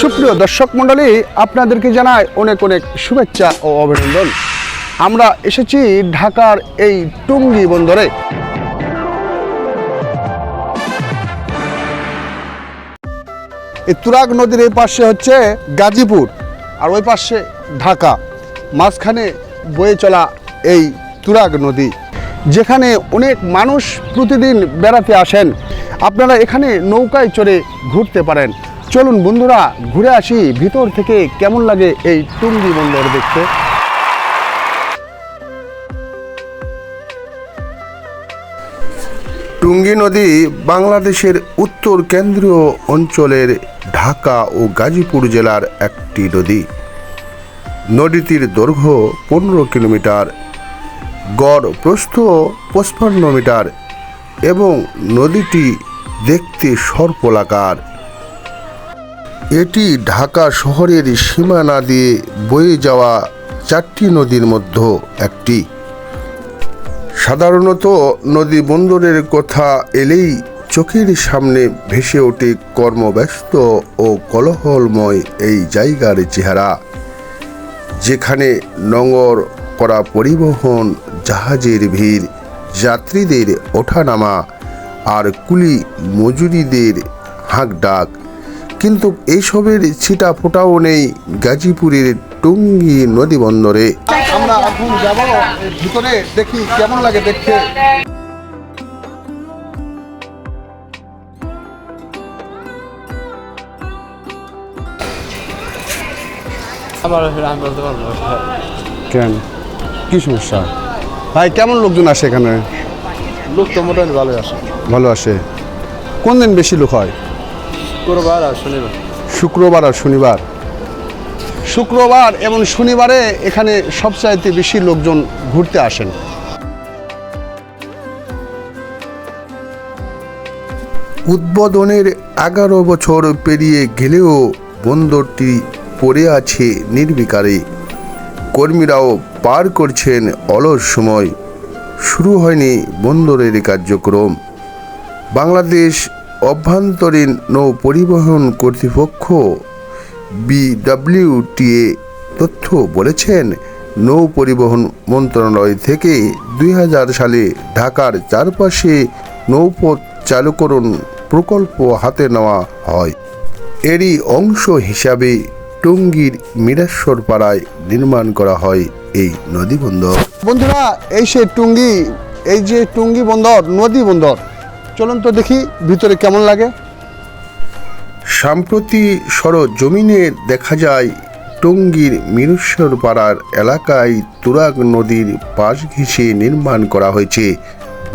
সুপ্রিয় দর্শক মণ্ডলী, আপনাদেরকে জানাই অনেক অনেক শুভেচ্ছা ও অভিনন্দন। আমরা এসেছি ঢাকার এই টুঙ্গি বন্দরে। এই তুরাগ নদীর এই পাশে হচ্ছে গাজীপুর, আর ওই পাশে ঢাকা। মাঝখানে বয়ে চলা এই তুরাগ নদী, যেখানে অনেক মানুষ প্রতিদিন বেড়াতে আসেন। আপনারা এখানে নৌকায় চড়ে ঘুরতে পারেন। চলুন বন্ধুরা, ঘুরে আসি ভিতর থেকে কেমন লাগে এই টুঙ্গি বন্দর দেখতে। টুঙ্গি নদী বাংলাদেশের উত্তর কেন্দ্রীয় অঞ্চলের ঢাকা ও গাজীপুর জেলার একটি নদী। নদীটির দৈর্ঘ্য পনেরো কিলোমিটার, গড় প্রস্থ পঁচপান্ন মিটার এবং নদীটি দেখতে সর্পলাকার। এটি ঢাকা শহরের সীমানা দিয়ে বয়ে যাওয়া চারটি নদীর মধ্যে একটি। সাধারণত নদী বন্দরের কথা এলেই চোখের সামনে ভেসে ওঠে কর্মব্যস্ত ও কলহলময় এই জায়গার চেহারা, যেখানে নঙর করা পরিবহন, জাহাজের ভিড়, যাত্রীদের ওঠানামা আর কুলি মজুরিদের হাঁকডাক কিন্তু এইসবের ছিটা ফোটাও নেই গাজীপুরের টুঙ্গি নদী বন্দরে আমরা এখন যাব ভিতরে দেখি কেমন লাগে দেখতে। আমার আমি বলতে পারব। কেন? কি সমস্যা? ভাই কেমন লোকজন আসে এখানে? লোক তো মোটামুটি ভালোই আসে। ভালো আসে। কোন দিন বেশি লোক হয়? শুক্রবার আর শনিবার। শুক্রবার আর শনিবার। শুক্রবার এবং শনিবারে এখানে সবচাইতে বেশি লোকজন ঘুরতে আসেন। উদ্বোধনের এগারো বছর পেরিয়ে গেলেও বন্দরটি পড়ে আছে নির্বিকারে। কর্মীরাও পার করছেন অলস সময়। শুরু হয়নি বন্দরের কার্যক্রম। বাংলাদেশ অভ্যন্তরীণ নৌ পরিবহন কর্তৃপক্ষ বিডব্লিউটিএ তথ্য বলেছেন নৌ পরিবহন মন্ত্রণালয় থেকে দুই হাজার সালে ঢাকার চারপাশে নৌপথ চালুকরণ প্রকল্প হাতে নেওয়া হয়। এরই অংশ হিসাবে টঙ্গীর মিরাশ্বর পাড়ায় নির্মাণ করা হয় এই নদী বন্দর। বন্ধুরা, এই সে টুঙ্গি, এই যে টুঙ্গি বন্দর, নদী বন্দর চলুন তো দেখি ভিতরে কেমন লাগে। সাম্প্রতি সরজমিনে দেখা যায় টঙ্গীর মিরেশ্বর পাড়ার এলাকায় তুরাগ নদীর পাশ ঘেঁষে নির্মাণ করা হয়েছে।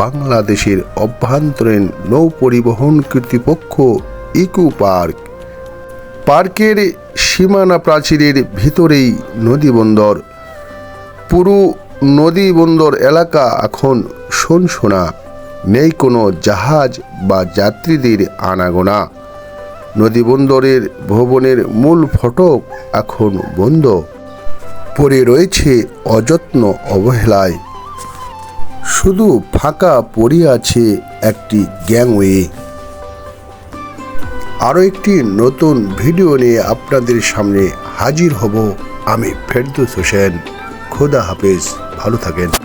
বাংলাদেশের অভ্যন্তরীণ নৌ পরিবহন কর্তৃপক্ষ ইকো পার্ক। পার্কের সীমানা প্রাচীরের ভিতরেই নদী বন্দর। পুরো নদী বন্দর এলাকা এখন শোনশোনা নেই কোনো জাহাজ বা যাত্রীদের আনাগোনা। নদী বন্দরের ভবনের মূল ফটক এখন বন্ধ। পড়ে রয়েছে অযত্ন অবহেলায়। শুধু ফাঁকা পড়ে আছে একটি গ্যাংওয়ে। আরও একটি নতুন ভিডিও নিয়ে আপনাদের সামনে হাজির হব আমি ফেরদুস হোসেন। খোদা হাফেজ, ভালো থাকেন।